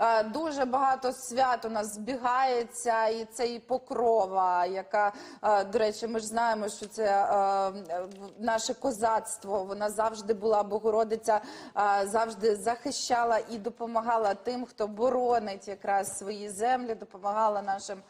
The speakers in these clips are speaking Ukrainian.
Е, Дуже багато свят у нас збігається, і це і покрова, яка, е, до речі, ми ж знаємо, що це е, наше козацтво. Вона завжди була Богородиця, завжди захищала і допомагала тим, хто боронить якраз свої землі, допомагала нашим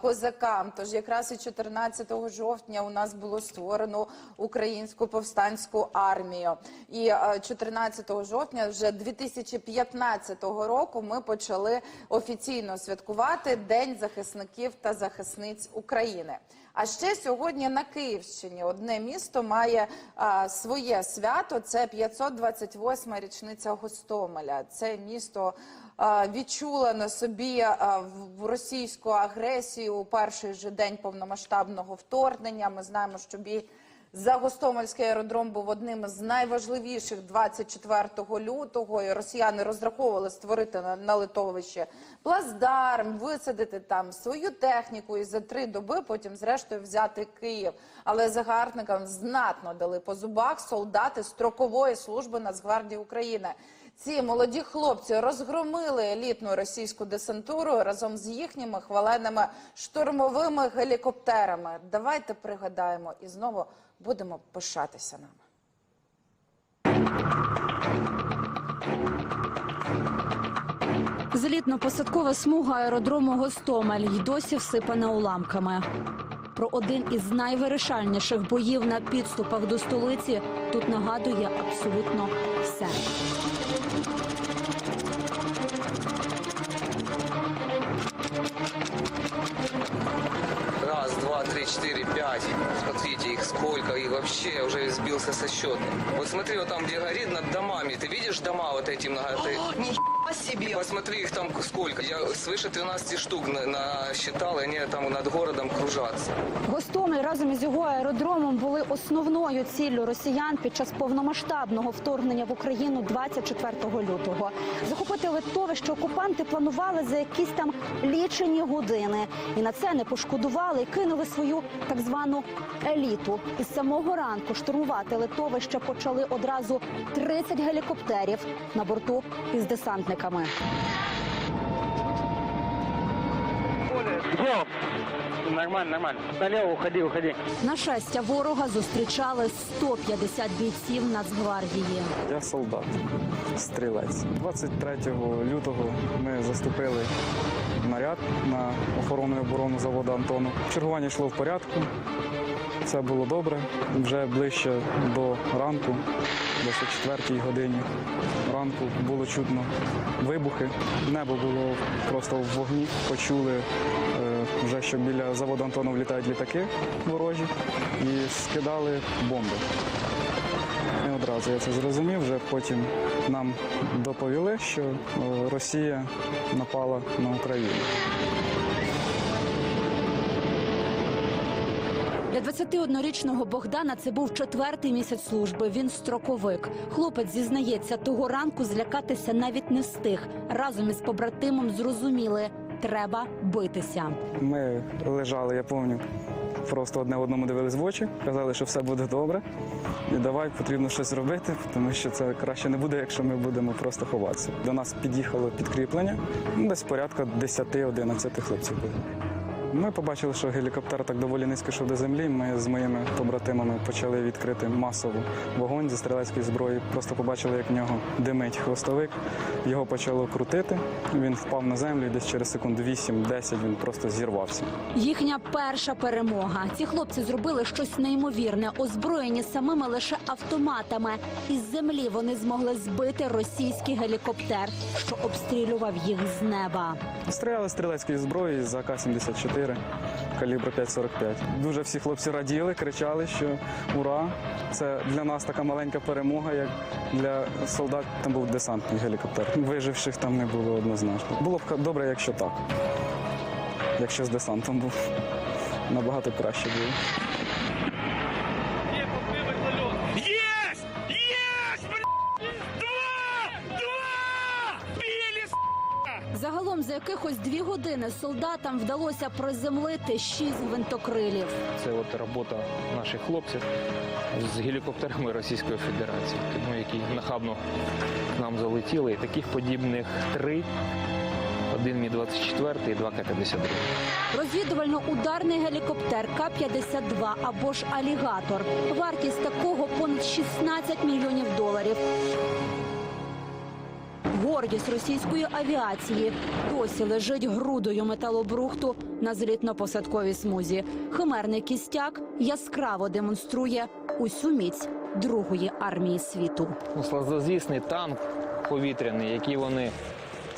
козакам. Тож якраз і 14 жовтня у нас було створено українську повстанську армію. І е, 14 жовтня вже 2015 року ми почали офіційно святкувати День захисників та захисниць України. А ще сьогодні на Київщині одне місто має а, своє свято. Це 528-ма річниця Гостомеля. Це місто а, відчуло на собі в російську агресію у перший же день повномасштабного вторгнення. Ми знаємо, що бій за Гостомельський аеродром був одним з найважливіших 24 лютого. І росіяни розраховували створити на, на литовище плацдарм, висадити там свою техніку і за три доби потім, зрештою, взяти Київ. Але загарбникам знатно дали по зубах солдати строкової служби Нацгвардії України. Ці молоді хлопці розгромили елітну російську десантуру разом з їхніми хваленими штурмовими гелікоптерами. Давайте пригадаємо і знову будемо пишатися нами. Злітно-посадкова смуга аеродрому Гостомель й досі всипана уламками. Про один із найвирішальніших боїв на підступах до столиці тут нагадує абсолютно все. 4, 5. Смотрите, их сколько, и вообще я уже сбился со счета. Вот смотри, вот там, где горит, над домами. Ты видишь дома вот эти много... О, себе! Посмотри, их там сколько. Я свыше 13 штук на- насчитал, и они там над городом кружатся. Гостомель разом із його аеродромом були основною ціллю росіян під час повномасштабного вторгнення в Україну 24 лютого. Захопити литовище окупанти планували за якісь там лічені години, і на це не пошкодували і кинули свою так звану еліту. Із самого ранку штурмувати литовище почали одразу 30 гелікоптерів на борту із десантниками. Все, нормально, нормально. Налево уходи, уходи. Нашестя ворога зустрічали 150 бійців Нацгвардії. Я солдат, стрілець. 23 лютого ми заступили в наряд на охорону і оборону заводу Антону. Чергування йшло в порядку. Це було добре. Вже ближче до ранку, десь о 4 годині ранку було чутно вибухи. Небо було просто в вогні. Почули е, вже, що біля заводу Антону влітають літаки ворожі і скидали бомби. Не одразу я це зрозумів. Вже потім нам доповіли, що е, Росія напала на Україну. Для 21-річного Богдана це був четвертий місяць служби. Він строковик. Хлопець зізнається, того ранку злякатися навіть не встиг. Разом із побратимом зрозуміли, треба битися. Ми лежали, я пам'ятаю, просто одне одному дивились в очі, казали, що все буде добре. І давай потрібно щось робити, тому що це краще не буде, якщо ми будемо просто ховатися. До нас під'їхало підкріплення, десь порядка 10-11 хлопців було. Ми побачили, що гелікоптер так доволі низько йшов до землі. Ми з моїми побратимами почали відкрити масову вогонь зі стрілецької зброї. Просто побачили, як в нього димить хвостовик. Його почало крутити. Він впав на землю і десь через секунд 8-10 він просто зірвався. Їхня перша перемога. Ці хлопці зробили щось неймовірне, озброєні самими лише автоматами. Із землі вони змогли збити російський гелікоптер, що обстрілював їх з неба. Стріляли стрілецької зброї з АК-74 калібру 5,45. Дуже всі хлопці раділи, кричали, що ура! Це для нас така маленька перемога, як для солдат. Там був десантний гелікоптер. Виживших там не було однозначно. Було б добре, якщо так. Якщо з десантом був. Набагато краще було. Загалом за якихось дві години солдатам вдалося приземлити шість гвинтокрилів. Це от робота наших хлопців з гелікоптерами Російської Федерації, тому які нахабно к нам залетіли. І таких подібних три. Один Мі-24 і два К-52. Розвідувально-ударний гелікоптер К-52 або ж алігатор. Вартість такого понад 16 мільйонів доларів. Гордість російської авіації досі лежить грудою металобрухту на злітно-посадковій смузі. Химерний кістяк яскраво демонструє усю міць Другої армії світу. Ну, Славнозвісний танк повітряний, який вони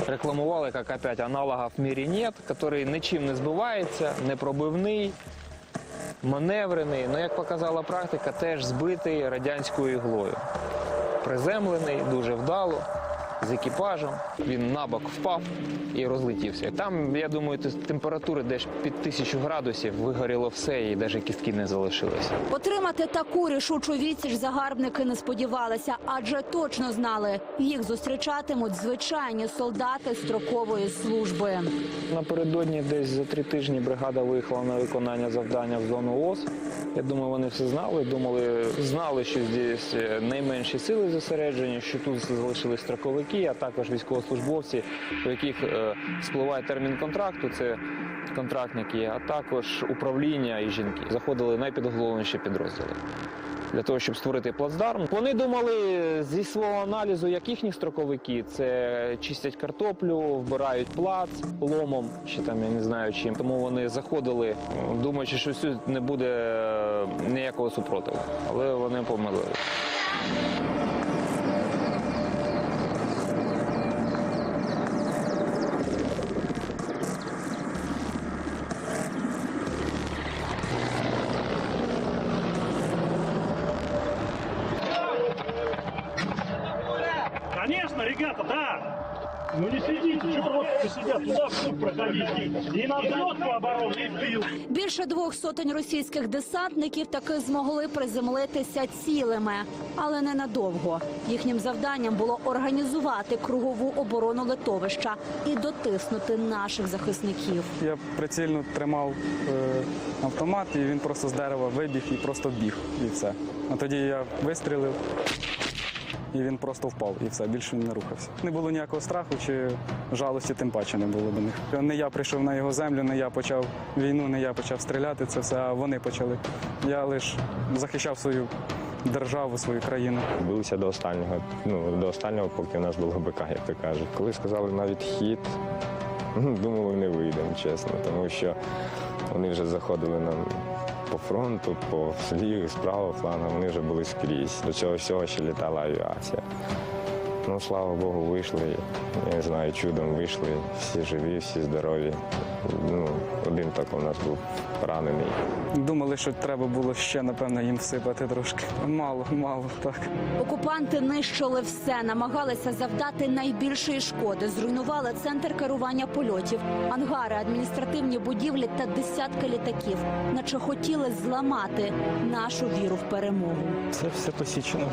рекламували як опять аналогів в мірі нет, який нічим не збивається, непробивний, маневрений. Ну, як показала практика, теж збитий радянською іглою. Приземлений дуже вдало, з екіпажем. Він на бок впав і розлетівся. Там, я думаю, температури десь під тисячу градусів вигоріло все, і навіть кістки не залишилися. Отримати таку рішучу відсіч загарбники не сподівалися, адже точно знали, їх зустрічатимуть звичайні солдати строкової служби. Напередодні десь за три тижні бригада виїхала на виконання завдання в зону ОС. Я думаю, вони все знали. Думали, знали, що здесь е, найменші сили зосереджені, що тут залишились строковики, а також військовослужбовці, у яких е, спливає термін контракту. Це контрактники, а також управління і жінки. Заходили найпідголовніші підрозділи. Для того щоб створити плацдарм, вони думали зі свого аналізу, як їхні строковики, це чистять картоплю, вбирають плац ломом, чи там я не знаю чим. Тому вони заходили, думаючи, що тут не буде е, ніякого супротиву. Але вони помилили. Ну не сидите, чего вот сидят, туда в суд проходите. И на взлетку обороны, и в тыл. Більше двох сотень російських десантників таки змогли приземлитися цілими, але ненадовго. Їхнім завданням було організувати кругову оборону литовища і дотиснути наших захисників. Я прицільно тримав е, автомат, і він просто з дерева вибіг і просто біг, і все. А тоді я вистрілив, і він просто впав, і все, більше не рухався. Не було ніякого страху чи жалості, тим паче не було до них. Не я прийшов на його землю, не я почав війну, не я почав стріляти. Це все, а вони почали. Я лише захищав свою державу, свою країну. Билися до останнього, ну до останнього, поки у нас була БК, як то кажуть. Коли сказали на відхід, ну, думали, не вийдемо, чесно, тому що вони вже заходили нам по фронту, по сліві, справа фланга, вони вже були скрізь. До цього всього ще літала авіація. Ну, слава Богу, вийшли. Я не знаю, чудом вийшли. Всі живі, всі здорові. Ну, один так у нас був поранений. Думали, що треба було ще, напевно, їм всипати трошки. Мало, мало, так. Окупанти нищили все, намагалися завдати найбільшої шкоди. Зруйнували центр керування польотів, ангари, адміністративні будівлі та десятки літаків, наче хотіли зламати нашу віру в перемогу. Це все посічено.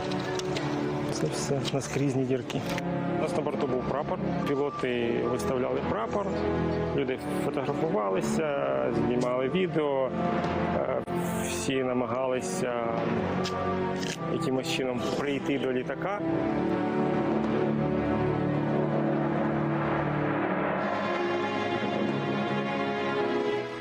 Це все наскрізні дірки. У нас на борту був прапор. Пілоти виставляли прапор, люди фотографувалися, знімали відео. Е, Всі намагалися якимось чином прийти до літака.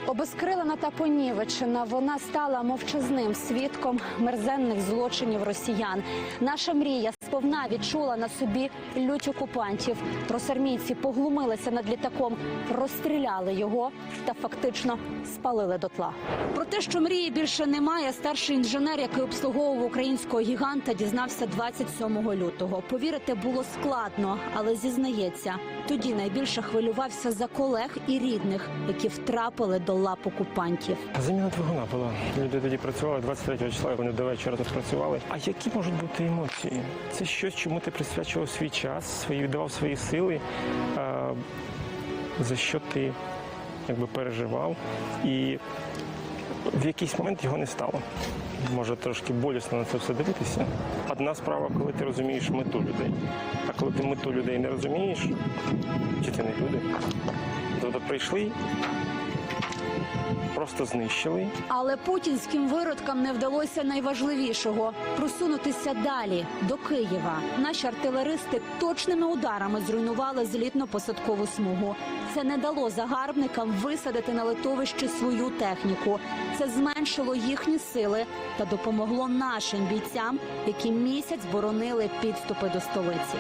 Обезкрилена та понівечена, вона стала мовчазним свідком мерзенних злочинів росіян. Наша мрія сповна відчула на собі лють окупантів. Росармійці поглумилися над літаком, розстріляли його та фактично спалили дотла. Про те, що мрії більше немає, старший інженер, який обслуговував українського гіганта, дізнався 27 лютого. Повірити було складно, але зізнається, тоді найбільше хвилювався за колег і рідних, які втрапили до лап окупантів. Заміна двигуна була. Люди тоді працювали 23 числа, вони до вечора тут працювали. А які можуть бути емоції? Це щось, чому ти присвячував свій час, свої віддавав свої сили, а, за що ти якби переживав. І В якийсь момент його не стало. Може трошки болісно на це все дивитися. Одна справа, коли ти розумієш мету людей. А коли ти мету людей не розумієш, чи це не люди, то прийшли, просто знищили. Але путінським виродкам не вдалося найважливішого просунутися далі до Києва. Наші артилеристи точними ударами зруйнували злітно-посадкову смугу. Це не дало загарбникам висадити на литовище свою техніку. Це зменшило їхні сили та допомогло нашим бійцям, які місяць боронили підступи до столиці.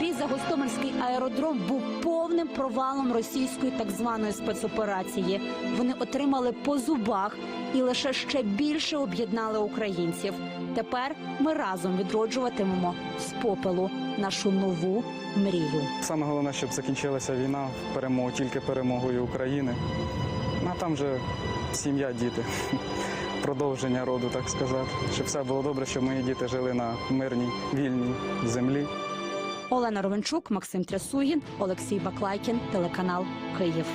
Бій за Гостомельський аеродром був повним провалом російської так званої спецоперації. Вони отримали по зубах і лише ще більше об'єднали українців. Тепер ми разом відроджуватимемо з попелу нашу нову мрію. Саме головне, щоб закінчилася війна, перемогу тільки перемогою України. Ну, А там же сім'я, діти, продовження роду, так сказати. Щоб все було добре, щоб мої діти жили на мирній, вільній землі. Олена Ровенчук, Максим Трясугін, Олексій Баклайкін, телеканал Київ.